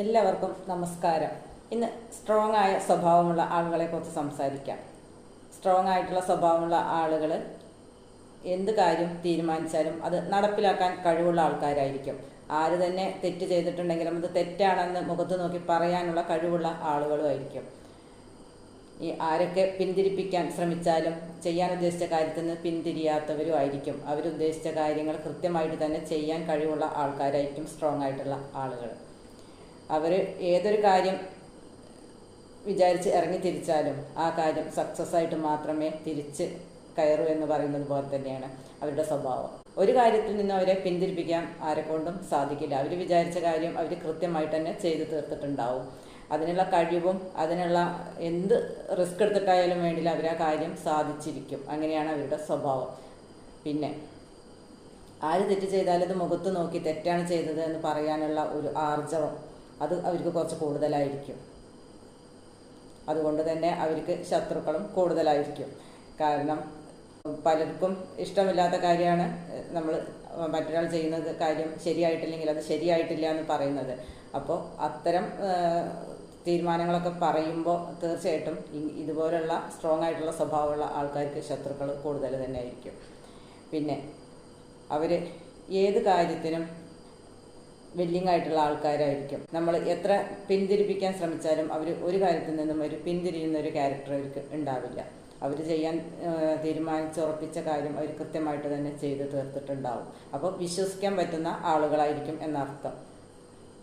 എല്ലാവർക്കും നമസ്കാരം. ഇന്ന് സ്ട്രോങ് ആയ സ്വഭാവമുള്ള ആളുകളെ കുറിച്ച് സംസാരിക്കാം. സ്ട്രോങ് ആയിട്ടുള്ള സ്വഭാവമുള്ള ആളുകൾ എന്ത് കാര്യം തീരുമാനിച്ചാലും അത് നടപ്പിലാക്കാൻ കഴിവുള്ള ആൾക്കാരായിരിക്കും. ആര് തന്നെ തെറ്റ് ചെയ്തിട്ടുണ്ടെങ്കിലും അത് തെറ്റാണെന്ന് മുഖത്ത് നോക്കി പറയാനുള്ള കഴിവുള്ള ആളുകളുമായിരിക്കും ഈ ആരൊക്കെ പിന്തിരിപ്പിക്കാൻ ശ്രമിച്ചാലും ചെയ്യാൻ ഉദ്ദേശിച്ച കാര്യത്തിൽ നിന്ന് പിന്തിരിയാത്തവരും ആയിരിക്കും. അവരുദ്ദേശിച്ച കാര്യങ്ങൾ കൃത്യമായിട്ട് തന്നെ ചെയ്യാൻ കഴിവുള്ള ആൾക്കാരായിരിക്കും സ്ട്രോങ് ആയിട്ടുള്ള ആളുകൾ അവർ ഏതൊരു കാര്യം വിചാരിച്ച് ഇറങ്ങി തിരിച്ചാലും ആ കാര്യം സക്സസ് ആയിട്ട് മാത്രമേ തിരിച്ച് കയറൂ എന്ന് പറയുന്നത് പോലെ തന്നെയാണ് അവരുടെ സ്വഭാവം. ഒരു കാര്യത്തിൽ നിന്ന് അവരെ പിന്തിരിപ്പിക്കാൻ ആരെക്കൊണ്ടും സാധിക്കില്ല. അവർ വിചാരിച്ച കാര്യം അവർ കൃത്യമായിട്ട് തന്നെ ചെയ്തു തീർത്തിട്ടുണ്ടാവും. അതിനുള്ള കഴിവും അതിനുള്ള എന്ത് റിസ്ക് എടുത്തിട്ടായാലും വേണ്ടില്ല അവർ ആ കാര്യം സാധിച്ചിരിക്കും. അങ്ങനെയാണ് അവരുടെ സ്വഭാവം. പിന്നെ ആര് തെറ്റ് ചെയ്താലും അത് മുഖത്ത് നോക്കി തെറ്റാണ് ചെയ്തത് എന്ന് പറയാനുള്ള ഒരു ആർജവം അത് അവർക്ക് കുറച്ച് കൂടുതലായിരിക്കും. അതുകൊണ്ട് തന്നെ അവർക്ക് ശത്രുക്കളും കൂടുതലായിരിക്കും. കാരണം പലർക്കും ഇഷ്ടമില്ലാത്ത കാര്യമാണ് നമ്മൾ മറ്റൊരാൾ ചെയ്യുന്നത് കാര്യം ശരിയായിട്ടില്ലെങ്കിൽ അത് ശരിയായിട്ടില്ല എന്ന് പറയുന്നത്. അപ്പോൾ അത്തരം തീരുമാനങ്ങളൊക്കെ പറയുമ്പോൾ തീർച്ചയായിട്ടും ഇതുപോലുള്ള സ്ട്രോങ് ആയിട്ടുള്ള സ്വഭാവമുള്ള ആൾക്കാർക്ക് ശത്രുക്കൾ കൂടുതൽ തന്നെ ആയിരിക്കും പിന്നെ അവർ ഏത് കാര്യത്തിനും വെല്ലിങ് ആയിട്ടുള്ള ആൾക്കാരായിരിക്കും. നമ്മൾ എത്ര പിന്തിരിപ്പിക്കാൻ ശ്രമിച്ചാലും അവർ ഒരു കാര്യത്തിൽ നിന്നും ഒരു പിന്തിരിയുന്ന ഒരു ക്യാരക്ടർ അവർക്ക് ഉണ്ടാവില്ല. അവർ ചെയ്യാൻ തീരുമാനിച്ച് തീരുമാനിച്ചുറപ്പിച്ച കാര്യം അവർ കൃത്യമായിട്ട് തന്നെ ചെയ്ത് തീർത്തിട്ടുണ്ടാവും. അപ്പോൾ വിശ്വസിക്കാൻ പറ്റുന്ന ആളുകളായിരിക്കും എന്നർത്ഥം.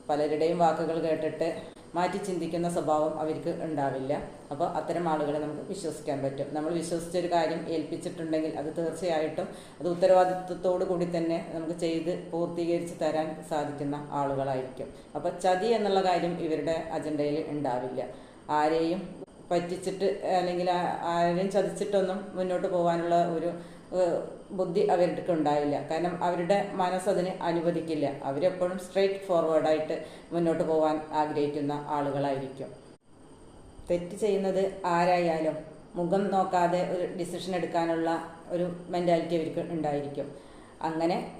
പലരുടെയും വാക്കുകൾ കേട്ടിട്ട് മാറ്റി ചിന്തിക്കുന്ന സ്വഭാവം അവർക്ക് ഉണ്ടാവില്ല. അപ്പോൾ അത്തരം ആളുകളെ നമുക്ക് വിശ്വസിക്കാൻ പറ്റും. നമ്മൾ വിശ്വസിച്ചൊരു കാര്യം ഏൽപ്പിച്ചിട്ടുണ്ടെങ്കിൽ അത് തീർച്ചയായിട്ടും അത് ഉത്തരവാദിത്വത്തോടു കൂടി തന്നെ നമുക്ക് ചെയ്ത് പൂർത്തീകരിച്ച് തരാൻ സാധിക്കുന്ന ആളുകളായിരിക്കും. അപ്പോൾ ചതി എന്നുള്ള കാര്യം ഇവരുടെ അജണ്ടയിൽ ഉണ്ടാവില്ല. ആരെയും പറ്റിച്ചിട്ട് അല്ലെങ്കിൽ ആരെയും ചതിച്ചിട്ടൊന്നും മുന്നോട്ട് പോകാനുള്ള ഒരു ബുദ്ധി അവർക്ക് ഉണ്ടായില്ല. കാരണം അവരുടെ മനസ്സതിന് അനുവദിക്കില്ല. അവരെപ്പോഴും സ്ട്രെയിറ്റ് ഫോർവേഡായിട്ട് മുന്നോട്ട് പോകാൻ ആഗ്രഹിക്കുന്ന ആളുകളായിരിക്കും. തെറ്റ് ചെയ്യുന്നത് ആരായാലും മുഖം നോക്കാതെ ഒരു ഡിസിഷൻ എടുക്കാനുള്ള ഒരു മെന്റാലിറ്റി അവർക്ക് ഉണ്ടായിരിക്കും. അങ്ങനെ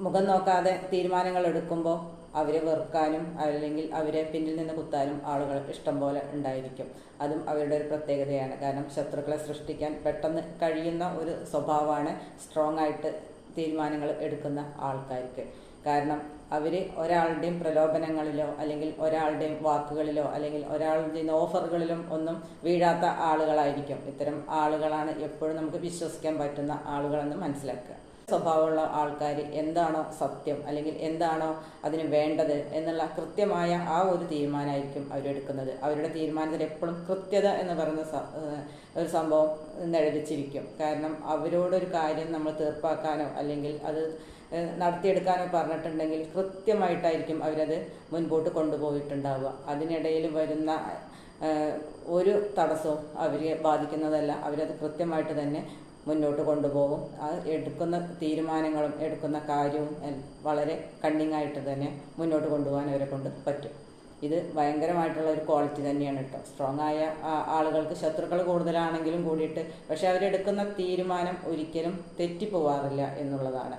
മുഖം നോക്കാതെ തീരുമാനങ്ങൾ എടുക്കുമ്പോൾ അവരെ വെറുക്കാനും അല്ലെങ്കിൽ അവരെ പിന്നിൽ നിന്ന് കുത്താനും ആളുകൾ ഇഷ്ടം പോലെ ഉണ്ടായിരിക്കും. അതും അവരുടെ ഒരു പ്രത്യേകതയാണ്. കാരണം ശത്രുക്കളെ സൃഷ്ടിക്കാൻ പെട്ടെന്ന് കഴിയുന്ന ഒരു സ്വഭാവമാണ് സ്ട്രോങ് ആയിട്ട് തീരുമാനങ്ങൾ എടുക്കുന്ന ആൾക്കാർക്ക്. കാരണം അവർ ഒരാളുടെയും പ്രലോഭനങ്ങളിലോ അല്ലെങ്കിൽ ഒരാളുടെയും വാക്കുകളിലോ അല്ലെങ്കിൽ ഒരാളുടെയും ഓഫറുകളിലും ഒന്നും വീഴാത്ത ആളുകളായിരിക്കും. ഇത്തരം ആളുകളാണ് എപ്പോഴും നമുക്ക് വിശ്വസിക്കാൻ പറ്റുന്ന ആളുകളെന്ന് മനസ്സിലാക്കുക. സ്വഭാവമുള്ള ആൾക്കാർ എന്താണോ സത്യം അല്ലെങ്കിൽ എന്താണോ അതിന് വേണ്ടത് എന്നുള്ള കൃത്യമായ ആ ഒരു തീരുമാനമായിരിക്കും അവരെടുക്കുന്നത് അവരുടെ തീരുമാനത്തിൽ എപ്പോഴും കൃത്യത എന്ന് പറയുന്ന ഒരു സംഭവം നിഴലിച്ചിരിക്കും. കാരണം അവരോടൊരു കാര്യം നമ്മൾ തീർപ്പാക്കാനോ അല്ലെങ്കിൽ അത് നടത്തിയെടുക്കാനോ പറഞ്ഞിട്ടുണ്ടെങ്കിൽ കൃത്യമായിട്ടായിരിക്കും അവരത് മുൻപോട്ട് കൊണ്ടുപോയിട്ടുണ്ടാവുക. അതിനിടയിൽ വരുന്ന ഒരു തടസ്സവും അവരെ ബാധിക്കുന്നതല്ല. അവരത് കൃത്യമായിട്ട് തന്നെ മുന്നോട്ട് കൊണ്ടുപോകും. ആ എടുക്കുന്ന തീരുമാനങ്ങളും എടുക്കുന്ന കാര്യവും വളരെ കണ്ണിങ് ആയിട്ട് തന്നെ മുന്നോട്ട് കൊണ്ടുപോകാൻ അവരെ കൊണ്ട് പറ്റും. ഇത് ഭയങ്കരമായിട്ടുള്ള ഒരു ക്വാളിറ്റി തന്നെയാണ് കേട്ടോ. സ്ട്രോങ് ആയ ആളുകൾക്ക് ശത്രുക്കൾ കൂടുതലാണെങ്കിലും കൂടിയിട്ട് പക്ഷെ അവരെടുക്കുന്ന തീരുമാനം ഒരിക്കലും തെറ്റിപ്പോവാറില്ല എന്നുള്ളതാണ്.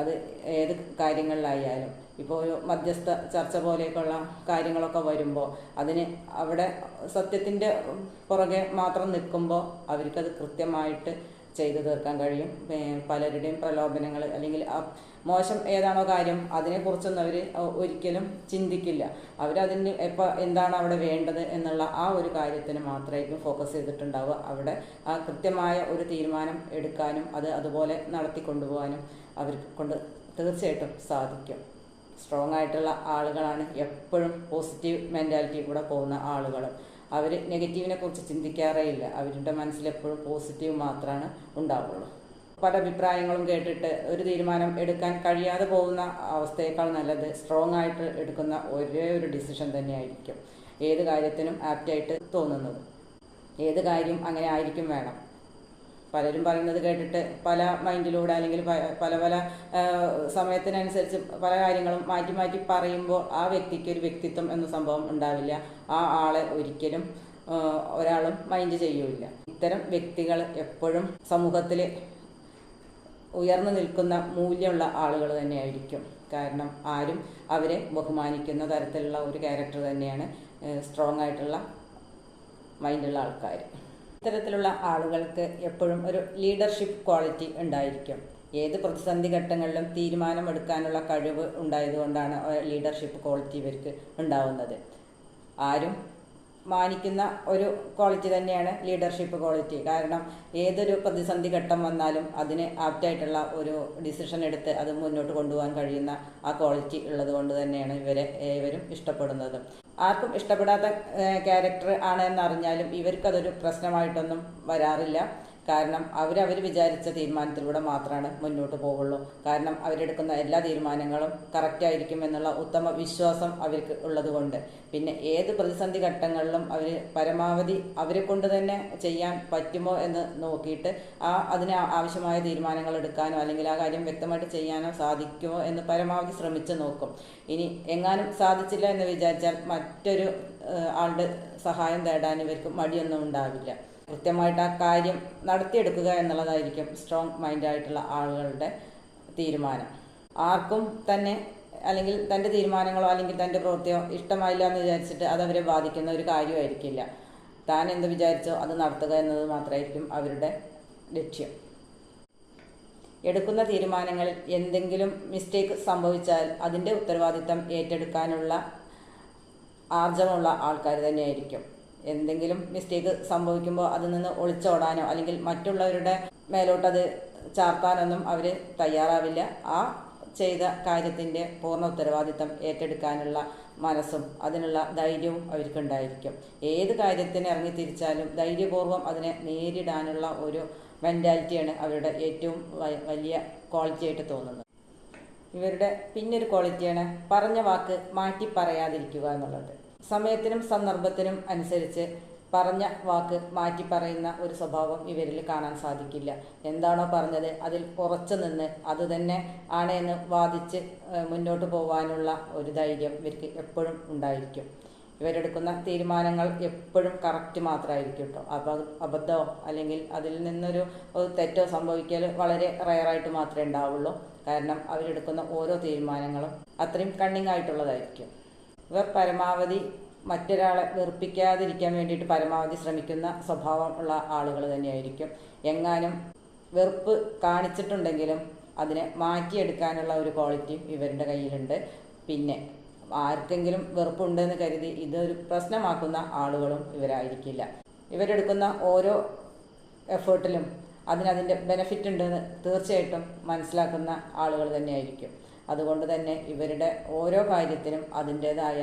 അത് ഏത് കാര്യങ്ങളിലായാലും. ഇപ്പോൾ ഒരു മധ്യസ്ഥ ചർച്ച പോലെയൊക്കെയുള്ള കാര്യങ്ങളൊക്കെ വരുമ്പോൾ അതിന് അവിടെ സത്യത്തിന്റെ പുറകെ മാത്രം നിൽക്കുമ്പോൾ അവർക്കത് കൃത്യമായിട്ട് ചെയ്തു തീർക്കാൻ കഴിയും. പലരുടെയും പ്രലോഭനങ്ങൾ അല്ലെങ്കിൽ മോശം ഏതാണോ കാര്യം അതിനെക്കുറിച്ചൊന്നും അവർ ഒരിക്കലും ചിന്തിക്കില്ല. അവരതിന് എപ്പോൾ എന്താണ് അവിടെ വേണ്ടത് എന്നുള്ള ആ ഒരു കാര്യത്തിന് മാത്രമായിരിക്കും ഫോക്കസ് ചെയ്തിട്ടുണ്ടാവുക. അവിടെ ആ കൃത്യമായ ഒരു തീരുമാനം എടുക്കാനും അത് അതുപോലെ നടത്തിക്കൊണ്ടുപോകാനും അവർക്ക് കൊണ്ട് തീർച്ചയായിട്ടും സാധിക്കും. സ്ട്രോങ് ആയിട്ടുള്ള ആളുകളാണ് എപ്പോഴും പോസിറ്റീവ് മെന്റാലിറ്റി കൂടെ പോകുന്ന ആളുകൾ അവർ നെഗറ്റീവിനെ കുറിച്ച് ചിന്തിക്കാറേ ഇല്ല. അവരുടെ മനസ്സിൽ എപ്പോഴും പോസിറ്റീവ് മാത്രമാണ് ഉണ്ടാവുള്ളൂ. പല അഭിപ്രായങ്ങളും കേട്ടിട്ട് ഒരു തീരുമാനം എടുക്കാൻ കഴിയാതെ പോകുന്ന അവസ്ഥയേക്കാൾ നല്ലത് സ്ട്രോങ് ആയിട്ട് എടുക്കുന്ന ഒരേ ഒരു ഡിസിഷൻ തന്നെയായിരിക്കും. ഏത് കാര്യത്തിനും ആപ്റ്റായിട്ട് തോന്നുന്നത്. ഏത് കാര്യം അങ്ങനെ ആയിരിക്കും വേണം. പലരും പറയുന്നത് കേട്ടിട്ട് പല മൈൻഡിലൂടെ അല്ലെങ്കിൽ പല പല സമയത്തിനനുസരിച്ച് പല കാര്യങ്ങളും മാറ്റി മാറ്റി പറയുമ്പോൾ ആ വ്യക്തിക്ക് ഒരു വ്യക്തിത്വം എന്ന സംഭവം ഉണ്ടാവില്ല. ആ ആളെ ഒരിക്കലും ഒരാളും മൈൻഡ് ചെയ്യൂല ഇത്തരം വ്യക്തികൾ എപ്പോഴും സമൂഹത്തിൽ ഉയർന്നു നിൽക്കുന്ന മൂല്യമുള്ള ആളുകൾ തന്നെയായിരിക്കും. കാരണം ആരും അവരെ ബഹുമാനിക്കുന്ന തരത്തിലുള്ള ഒരു ക്യാരക്ടർ തന്നെയാണ് സ്ട്രോങ് ആയിട്ടുള്ള മൈൻഡുള്ള ആൾക്കാർ ഇത്തരത്തിലുള്ള ആളുകൾക്ക് എപ്പോഴും ഒരു ലീഡർഷിപ്പ് ക്വാളിറ്റി ഉണ്ടായിരിക്കും. ഏത് പ്രതിസന്ധി ഘട്ടങ്ങളിലും തീരുമാനമെടുക്കാനുള്ള കഴിവ് ഉണ്ടായതുകൊണ്ടാണ് ലീഡർഷിപ്പ് ക്വാളിറ്റി ഇവർക്ക് ഉണ്ടാവുന്നത്. ആരും മാനിക്കുന്ന ഒരു ക്വാളിറ്റി തന്നെയാണ് ലീഡർഷിപ്പ് ക്വാളിറ്റി കാരണം ഏതൊരു പ്രതിസന്ധി ഘട്ടം വന്നാലും അതിന് ആപ്റ്റായിട്ടുള്ള ഒരു ഡിസിഷൻ എടുത്ത് അത് മുന്നോട്ട് കൊണ്ടുപോകാൻ കഴിയുന്ന ആ ക്വാളിറ്റി ഉള്ളത് കൊണ്ട് തന്നെയാണ് ഇവരെ ഏവരും ഇഷ്ടപ്പെടുന്നത്. ആർക്കും ഇഷ്ടപ്പെടാത്ത ക്യാരക്ടർ ആണ് എന്നറിഞ്ഞാലും ഇവർക്കതൊരു പ്രശ്നമായിട്ടൊന്നും വരാറില്ല. കാരണം അവരവർ വിചാരിച്ച തീരുമാനത്തിലൂടെ മാത്രമാണ് മുന്നോട്ട് പോകുള്ളൂ കാരണം അവരെടുക്കുന്ന എല്ലാ തീരുമാനങ്ങളും കറക്റ്റായിരിക്കും എന്നുള്ള ഉത്തമ വിശ്വാസം അവർക്ക് ഉള്ളതുകൊണ്ട്. പിന്നെ ഏത് പ്രതിസന്ധി ഘട്ടങ്ങളിലും അവർ പരമാവധി അവരെ കൊണ്ട് തന്നെ ചെയ്യാൻ പറ്റുമോ എന്ന് നോക്കിയിട്ട് ആ അതിന് ആവശ്യമായ തീരുമാനങ്ങൾ എടുക്കാനോ അല്ലെങ്കിൽ ആ കാര്യം വ്യക്തമായിട്ട് ചെയ്യാനോ സാധിക്കുമോ എന്ന് പരമാവധി ശ്രമിച്ചു നോക്കും. ഇനി എങ്ങാനും സാധിച്ചില്ല എന്ന് വിചാരിച്ചാൽ മറ്റൊരു ആളുടെ സഹായം തേടാൻ ഇവർക്ക് മടിയൊന്നും ഉണ്ടാവില്ല. കൃത്യമായിട്ട് ആ കാര്യം നടത്തിയെടുക്കുക എന്നുള്ളതായിരിക്കും സ്ട്രോങ് മൈൻഡായിട്ടുള്ള ആളുകളുടെ തീരുമാനം. ആർക്കും തന്നെ അല്ലെങ്കിൽ തന്റെ തീരുമാനങ്ങളോ അല്ലെങ്കിൽ തന്റെ പ്രവൃത്തിയോ ഇഷ്ടമായില്ല എന്ന് വിചാരിച്ചിട്ട് അത് അവരെ ബാധിക്കുന്ന ഒരു കാര്യമായിരിക്കില്ല. താൻ എന്ത് വിചാരിച്ചോ അത് നടത്തുക എന്നത് മാത്രമായിരിക്കും അവരുടെ ലക്ഷ്യം. എടുക്കുന്ന തീരുമാനങ്ങളിൽ എന്തെങ്കിലും മിസ്റ്റേക്ക് സംഭവിച്ചാൽ അതിന്റെ ഉത്തരവാദിത്തം ഏറ്റെടുക്കാനുള്ള ആർജവമുള്ള ആൾക്കാർ തന്നെയായിരിക്കും. എന്തെങ്കിലും മിസ്റ്റേക്ക് സംഭവിക്കുമ്പോൾ അതിൽ നിന്ന് ഒളിച്ചോടാനോ അല്ലെങ്കിൽ മറ്റുള്ളവരുടെ മേലോട്ടത് ചാർത്താനൊന്നും അവർ തയ്യാറാവില്ല. ആ ചെയ്ത കാര്യത്തിന്റെ പൂർണ ഉത്തരവാദിത്തം ഏറ്റെടുക്കാനുള്ള മനസ്സും അതിനുള്ള ധൈര്യവും അവർക്കുണ്ടായിരിക്കും. ഏത് കാര്യത്തിന് ഇറങ്ങി തിരിച്ചാലും ധൈര്യപൂർവം അതിനെ നേരിടാനുള്ള ഒരു മെന്റാലിറ്റിയാണ് അവരുടെ ഏറ്റവും വലിയ ക്വാളിറ്റി ആയിട്ട് തോന്നുന്നത്. ഇവരുടെ പിന്നൊരു ക്വാളിറ്റിയാണ് പറഞ്ഞ വാക്ക് മാറ്റി പറയാതിരിക്കുക എന്നുള്ളത്. സമയത്തിനും സന്ദർഭത്തിനും അനുസരിച്ച് പറഞ്ഞ വാക്ക് മാറ്റി പറയുന്ന ഒരു സ്വഭാവം ഇവരിൽ കാണാൻ സാധിക്കില്ല. എന്താണോ പറഞ്ഞത് അതിൽ ഉറച്ചു നിന്ന് അത് തന്നെ ആണ് എന്ന് വാദിച്ച് മുന്നോട്ട് പോകാനുള്ള ഒരു ധൈര്യം ഇവർക്ക് എപ്പോഴും ഉണ്ടായിരിക്കും. ഇവരെടുക്കുന്ന തീരുമാനങ്ങൾ എപ്പോഴും കറക്റ്റ് മാത്രമായിരിക്കും കേട്ടോ അബ അബദ്ധമോ അല്ലെങ്കിൽ അതിൽ നിന്നൊരു തെറ്റോ സംഭവിക്കൽ വളരെ റയറായിട്ട് മാത്രമേ ഉണ്ടാവുള്ളൂ. കാരണം അവരെടുക്കുന്ന ഓരോ തീരുമാനങ്ങളും അത്രയും കണ്ണിങ് ആയിട്ടുള്ളതായിരിക്കും ഇവർ പരമാവധി മറ്റൊരാളെ വെറുപ്പിക്കാതിരിക്കാൻ വേണ്ടിയിട്ട് പരമാവധി ശ്രമിക്കുന്ന സ്വഭാവം ഉള്ള ആളുകൾ തന്നെയായിരിക്കും. എങ്ങാനും വെറുപ്പ് കാണിച്ചിട്ടുണ്ടെങ്കിലും അതിനെ മാറ്റിയെടുക്കാനുള്ള ഒരു ക്വാളിറ്റിയും ഇവരുടെ കയ്യിലുണ്ട്. പിന്നെ ആർക്കെങ്കിലും വെറുപ്പുണ്ടെന്ന് കരുതി ഇതൊരു പ്രശ്നമാക്കുന്ന ആളുകളും ഇവരായിരിക്കില്ല. ഇവരെടുക്കുന്ന ഓരോ എഫേർട്ടിലും അതിനതിന്റെ ബെനഫിറ്റ് ഉണ്ടെന്ന് തീർച്ചയായിട്ടും മനസ്സിലാക്കുന്ന ആളുകൾ തന്നെയായിരിക്കും. അതുകൊണ്ട് തന്നെ ഇവരുടെ ഓരോ കാര്യത്തിനും അതിന്റേതായ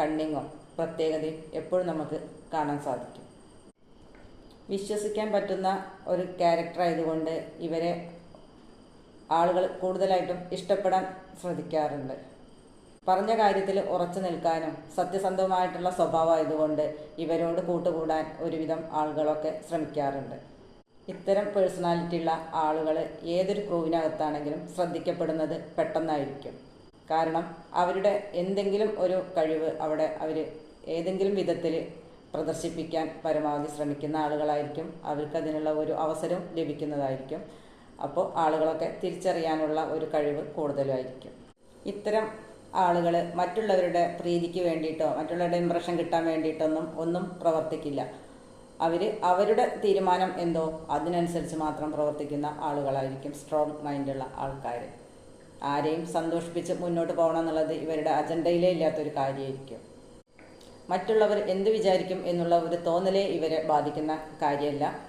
കണ്ണിങ്ങോ പ്രത്യേകതയും എപ്പോഴും നമുക്ക് കാണാൻ സാധിക്കും. വിശ്വസിക്കാൻ പറ്റുന്ന ഒരു ക്യാരക്ടർ ആയതുകൊണ്ട് ഇവരെ ആളുകൾ കൂടുതലായിട്ടും ഇഷ്ടപ്പെടാൻ ശ്രദ്ധിക്കാറുണ്ട്. പറഞ്ഞ കാര്യത്തിൽ ഉറച്ചു നിൽക്കാനും സത്യസന്ധമായിട്ടുള്ള സ്വഭാവമായതുകൊണ്ട് ഇവരോട് കൂട്ടുകൂടാൻ ഒരുവിധം ആളുകളൊക്കെ ശ്രമിക്കാറുണ്ട്. ഇത്തരം പേഴ്സണാലിറ്റിയുള്ള ആളുകൾ ഏതൊരു ക്രൂവിനകത്താണെങ്കിലും ശ്രദ്ധിക്കപ്പെടുന്നത് പെട്ടെന്നായിരിക്കും. കാരണം അവരുടെ എന്തെങ്കിലും ഒരു കഴിവ് അവിടെ അവർ ഏതെങ്കിലും വിധത്തിൽ പ്രദർശിപ്പിക്കാൻ പരമാവധി ശ്രമിക്കുന്ന ആളുകളായിരിക്കും. അവർക്കതിനുള്ള ഒരു അവസരം ലഭിക്കുന്നതായിരിക്കും. അപ്പോൾ ആളുകളൊക്കെ തിരിച്ചറിയാനുള്ള ഒരു കഴിവ് കൂടുതലായിരിക്കും. ഇത്തരം ആളുകൾ മറ്റുള്ളവരുടെ പ്രീതിക്ക് വേണ്ടിയിട്ടോ മറ്റുള്ളവരുടെ ഇമ്പ്രഷൻ കിട്ടാൻ വേണ്ടിയിട്ടൊന്നും ഒന്നും പ്രവർത്തിക്കില്ല. അവർ അവരുടെ തീരുമാനം എന്തോ? അതിനനുസരിച്ച് മാത്രം പ്രവർത്തിക്കുന്ന ആളുകളായിരിക്കും സ്ട്രോങ് മൈൻഡുള്ള ആൾക്കാർ ആരെയും സന്തോഷിപ്പിച്ച് മുന്നോട്ട് പോകണം എന്നുള്ളത് ഇവരുടെ അജണ്ടയിലേ ഇല്ലാത്തൊരു കാര്യമായിരിക്കും. മറ്റുള്ളവർ എന്ത് വിചാരിക്കും എന്നുള്ള ഒരു തോന്നലേ ഇവരെ ബാധിക്കുന്ന കാര്യമല്ല.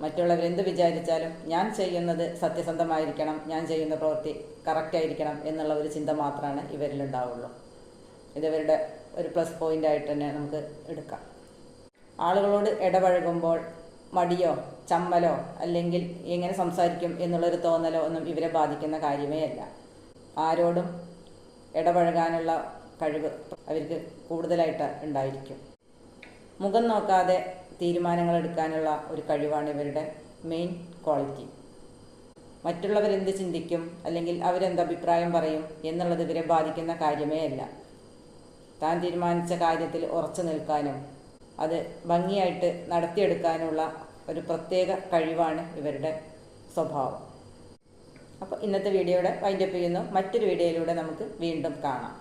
മറ്റുള്ളവർ എന്ത് വിചാരിച്ചാലും ഞാൻ ചെയ്യുന്നത് സത്യസന്ധമായിരിക്കണം ഞാൻ ചെയ്യുന്ന പ്രവൃത്തി കറക്റ്റായിരിക്കണം എന്നുള്ള ഒരു ചിന്ത മാത്രമാണ് ഇവരിലുണ്ടാവുള്ളൂ. ഇതവരുടെ ഒരു പ്ലസ് പോയിന്റ് ആയിട്ട് തന്നെ നമുക്ക് എടുക്കാം. ആളുകളോട് ഇടപഴകുമ്പോൾ മടിയോ ചമ്മലോ അല്ലെങ്കിൽ എങ്ങനെ സംസാരിക്കും എന്നുള്ളൊരു തോന്നലോ ഒന്നും ഇവരെ ബാധിക്കുന്ന കാര്യമേ അല്ല. ആരോടും ഇടപഴകാനുള്ള കഴിവ് അവർക്ക് കൂടുതലായിട്ട് ഉണ്ടായിരിക്കും. മുഖം നോക്കാതെ തീരുമാനങ്ങൾ എടുക്കാനുള്ള ഒരു കഴിവാണ് ഇവരുടെ മെയിൻ ക്വാളിറ്റി മറ്റുള്ളവരെന്ത് ചിന്തിക്കും അല്ലെങ്കിൽ അവരെന്ത് അഭിപ്രായം പറയും എന്നുള്ളത് ഇവരെ ബാധിക്കുന്ന കാര്യമേ അല്ല. താൻ തീരുമാനിച്ച കാര്യത്തിൽ ഉറച്ചു നിൽക്കാനും അത് ഭംഗിയായിട്ട് നടത്തിയെടുക്കാനുള്ള ഒരു പ്രത്യേക കഴിവാണ് ഇവരുടെ സ്വഭാവം. അപ്പോൾ ഇന്നത്തെ വീഡിയോയുടെ വൈൻഡപ്പ് ചെയ്യുന്നു. മറ്റൊരു വീഡിയോയിലൂടെ നമുക്ക് വീണ്ടും കാണാം.